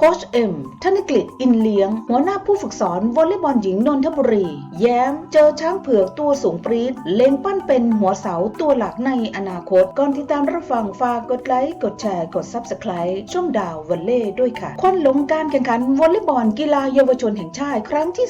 โค้ชเอ็มธนกฤษอินเลี้ยง หัวหน้าผู้ฝึกสอนวอลเลย์บอลหญิงนนทบุรี แย้มเจอช้างเผือกตัวสูงปรีดเล็งปั้นเป็นหัวเสาตัวหลักในอนาคต ก่อนที่ตามรับฟังฝากกดไลค์ กดแชร์ กด Subscribe ช่องดาววอลเล่ด้วยค่ะ ควันหลงการแข่งขันวอลเลย์บอลกีฬาเยาวชนแห่งชาติครั้งที่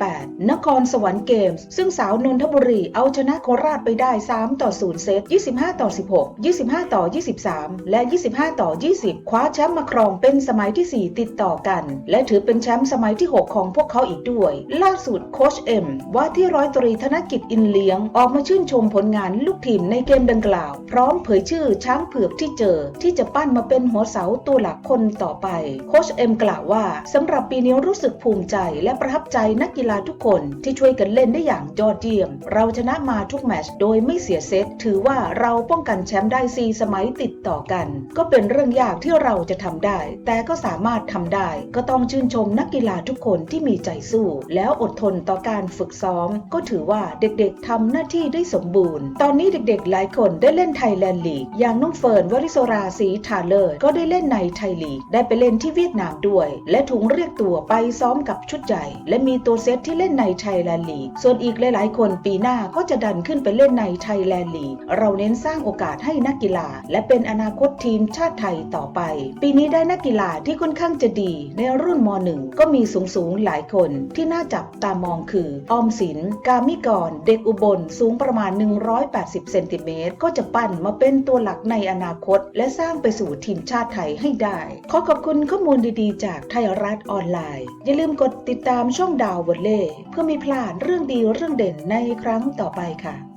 38 นครสวรรค์เกมส์ ซึ่งสาวนนทบุรีเอาชนะโคราชไปได้ 3 ต่อ 0 เซต 25 ต่อ 16 25 ต่อ 23 และ 25 ต่อ 20 คว้าแชมป์มาครองเป็นสมัยที่ 4ติดต่อกัน และถือเป็นแชมป์สมัยที่ 6 ของพวกเขาอีกด้วย ล่าสุดโคชเอ็มว่าที่ร้อยตรีธนกิจอินเลี้ยง ออกมาชื่นชมผลงานลูกทีมในเกมดังกล่าว พร้อมเผยชื่อช้างเผือกที่เจอ ที่จะปั้นมาเป็นหัวเสาตัวหลักคนต่อไป โคชเอ็มกล่าวว่าสำหรับปีนี้รู้สึกภูมิใจ และประทับใจนักกีฬาทุกคนที่ช่วยกันเล่นได้อย่างยอดเยี่ยม เราชนะมาทุกแมตช์โดยไม่เสียเซตถือว่าเราป้องกันแชมป์ได้4สมัยติดต่อกัน ก็เป็นเรื่องยากที่เราจะทำได้ แต่ก็สามารถทำได้ ก็ต้องชื่นชมนักกีฬาทุกคนที่มีใจสู้ แล้วอดทนต่อการฝึกซ้อม ก็ถือว่าเด็กๆทำหน้าที่ได้สมบูรณ์ ตอนนี้เด็กๆ หลายคนได้เล่นไทยแลนด์ลีก อย่างน้องเฟิร์นวริโซราศรีทาเลอร์ก็ได้เล่นในไทยลีก ได้ไปเล่นที่เวียดนามด้วย และถูกเรียกตัวไปซ้อมกับชุดใหญ่ และมีตัวเซตที่เล่นในไทยแลนด์ลีก ส่วนอีกหลายๆ คนปีหน้าก็จะดันขึ้นไปเล่นในไทยแลนด์ลีก เราเน้นสร้างโอกาสให้นักกีฬา และเป็นอนาคตทีมชาติไทยต่อไป ปีนี้ได้นักกีฬาที่ค่อนข้างจะดีในรุ่นม .1 ก็มีสูงสูงหลายคนที่น่าจับตามองคือ ออมสิน กามิกร เด็กอุบลสูงประมาณ 180 เซนติเมตรก็จะปั้นมาเป็นตัวหลักในอนาคต และสร้างไปสู่ทีมชาติไทยให้ได้ ขอขอบคุณข้อมูลดีๆ จากไทยรัฐออนไลน์ อย่าลืมกดติดตามช่องดาววอลเล่เพื่อไม่พลาดเรื่องดีเรื่องเด่นในครั้งต่อไปค่ะ